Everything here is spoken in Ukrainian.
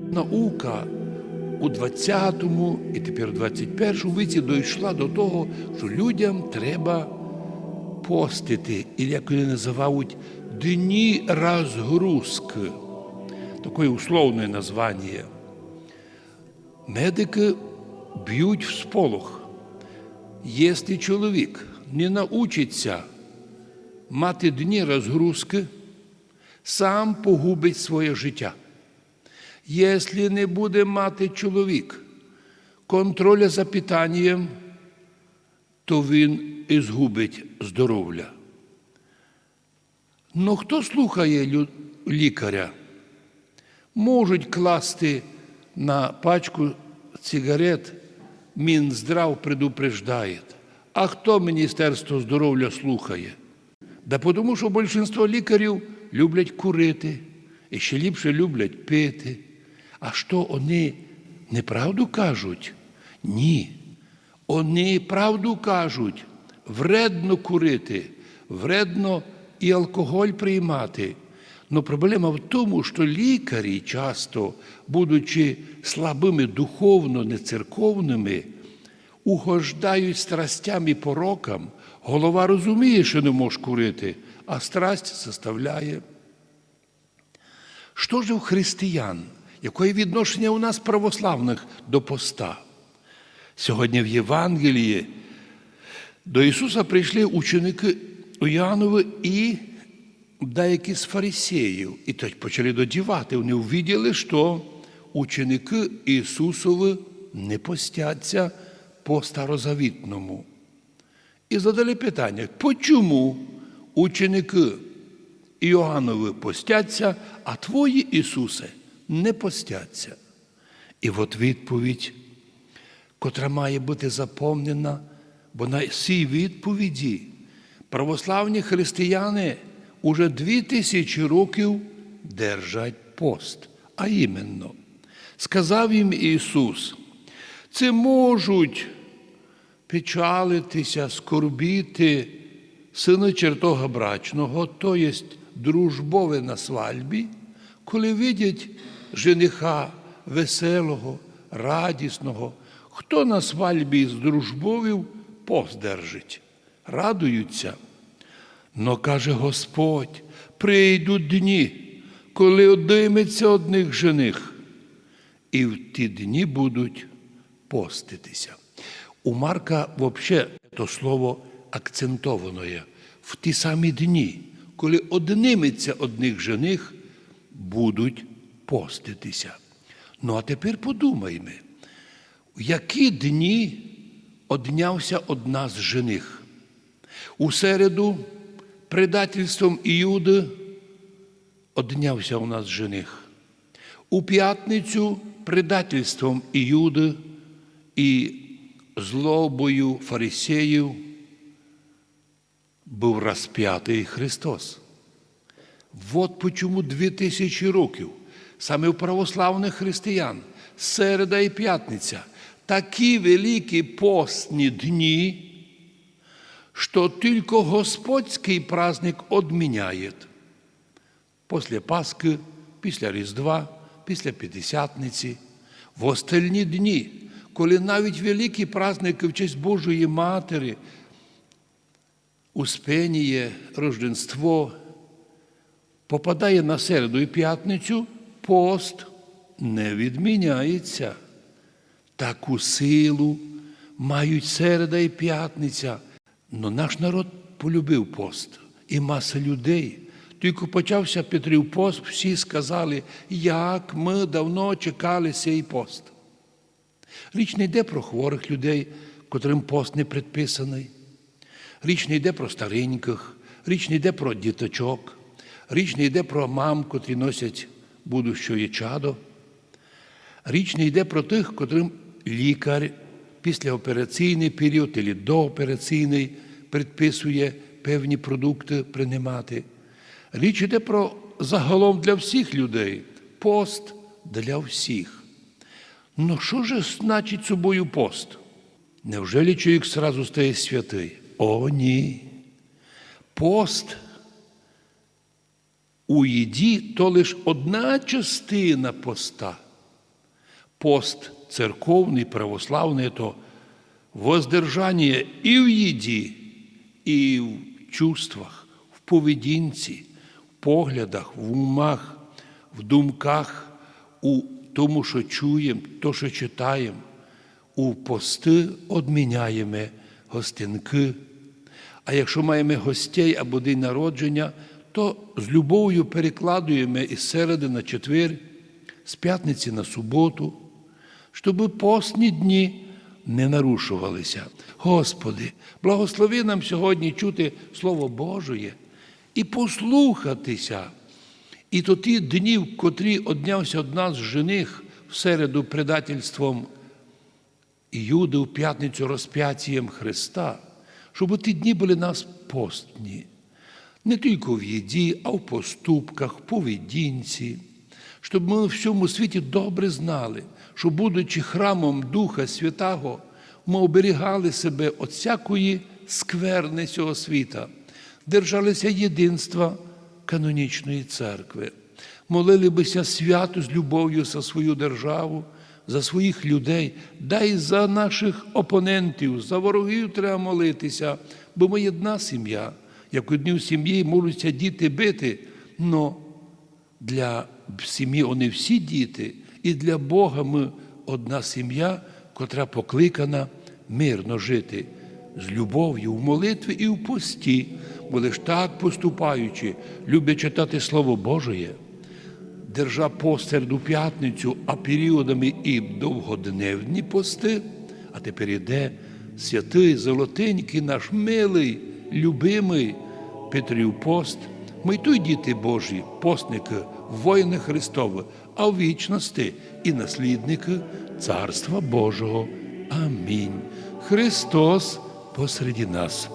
Наука у 20-му і тепер у 21-му віці дійшла до того, що людям треба постити, і як вони називають дні розгрузки. Таке условне названня. Медики б'ють в сполох. Якщо чоловік не научиться мати дні розгрузки, сам погубить своє життя. Якщо не буде мати чоловік контроля за питанням, то він і згубить здоров'я. Ну хто слухає лікаря? Можуть класти на пачку цигарет Мінздрав предупреждає. А хто Міністерство здоров'я слухає? Да тому що більшість лікарів люблять курити, і ще ліпше люблять пити. А що вони неправду кажуть? Ні. Вони правду кажуть, вредно курити, вредно і алкоголь приймати. Но проблема в тому, що лікарі часто, будучи слабими духовно, нецерковними, угождають страстям і порокам. Голова розуміє, що не може курити, а страсть заставляє. Що ж у християн? Яке відношення у нас православних до поста? Сьогодні в Євангелії до Ісуса прийшли ученики Іоаннови і деякі з фарисеїв. І тоді почали додівати. Вони увиділи, що ученики Ісусови не постяться по старозавітному. І задали питання, почому ученики Іоаннови постяться, а твої Ісусе не постяться? І от відповідь, котра має бути заповнена, бо на цій відповіді православні християни уже дві тисячі років держать пост. А іменно, сказав їм Ісус, це можуть печалитися, скорбіти сини чертога брачного, то є дружбове на свальбі, коли видять жениха веселого, радісного, хто на свальбі з дружбовів пост держить, радуються. Но каже Господь, прийдуть дні, коли одиметься одних жених, і в ті дні будуть поститися. У Марка взагалі то слово акцентовано є. В ті самі дні, коли одниметься одних жених, будуть поститися. Ну а тепер подумаймо, в які дні однявся одна з жених? У середу предательством Іуди однявся у нас жених. У п'ятницю предательством Іуди і злобою фарисеїв був розп'ятий Христос. От почому дві тисячі років саме у православних християн, середа і п'ятниця, такі великі постні дні, що тільки Господський праздник одміняє. Після Пасхи, після Різдва, після П'ятдесятниці, в остальні дні, коли навіть великі праздники в честь Божої Матері, Успеніє, Рождество, попадає на середу і п'ятницю, пост не відміняється. Таку силу мають середа і п'ятниця. Но наш народ полюбив пост і маса людей. Тільки почався Петрів пост, всі сказали, як ми давно чекали цей пост. Річ не йде про хворих людей, котрим пост не предписаний. Річ не йде про стареньких, річ не йде про діточок, річ не йде про мам, котрі носять будущої чадо. Річ не йде про тих, котрим лікар післяопераційний період або доопераційний предписує певні продукти приймати. Річ йде про загалом для всіх людей, пост для всіх. Ну що ж значить собою пост? Невже чоловік сразу стає святий? О, ні. Пост у їді то лише одна частина поста. Пост церковний, православний то воздержання і в їді, і в чувствах, в поведінці, в поглядах, в умах, в думках, у тому, що чуємо, то, що читаємо. У пости одміняємо гостинки. А якщо маємо гостей або день народження, то з любов'ю перекладуємо із середи на четвер, з п'ятниці на суботу, щоб постні дні не нарушувалися. Господи, благослови нам сьогодні чути Слово Божоє і послухатися. І то ті дні, в котрі однявся од нас жених в середу предательством Іуди в п'ятницю розп'яттям Христа, щоб ті дні були нас постні, не тільки в їді, а в поступках, поведінці, щоб ми в всьому світі добре знали, що, будучи храмом Духа Святого, ми оберігали себе від всякої скверни цього світа, держалися єдинства канонічної церкви, молили бися свято з любов'ю за свою державу, за своїх людей, дай за наших опонентів, за ворогів треба молитися, бо ми єдна сім'я. Як одні в сім'ї можуться діти бити, но для сім'ї вони всі діти, і для Бога ми одна сім'я, котра покликана мирно жити з любов'ю в молитві і в пості, бо лиш так поступаючи, люблять читати Слово Божоє, держа постерду п'ятницю, а періодами і довгодневні пости, а тепер іде святий, золотенький наш милий, любимий Петрів пост. Ми той діти Божі, постники, воїни Христові, а в вічності і наслідники Царства Божого. Амінь. Христос посеред нас.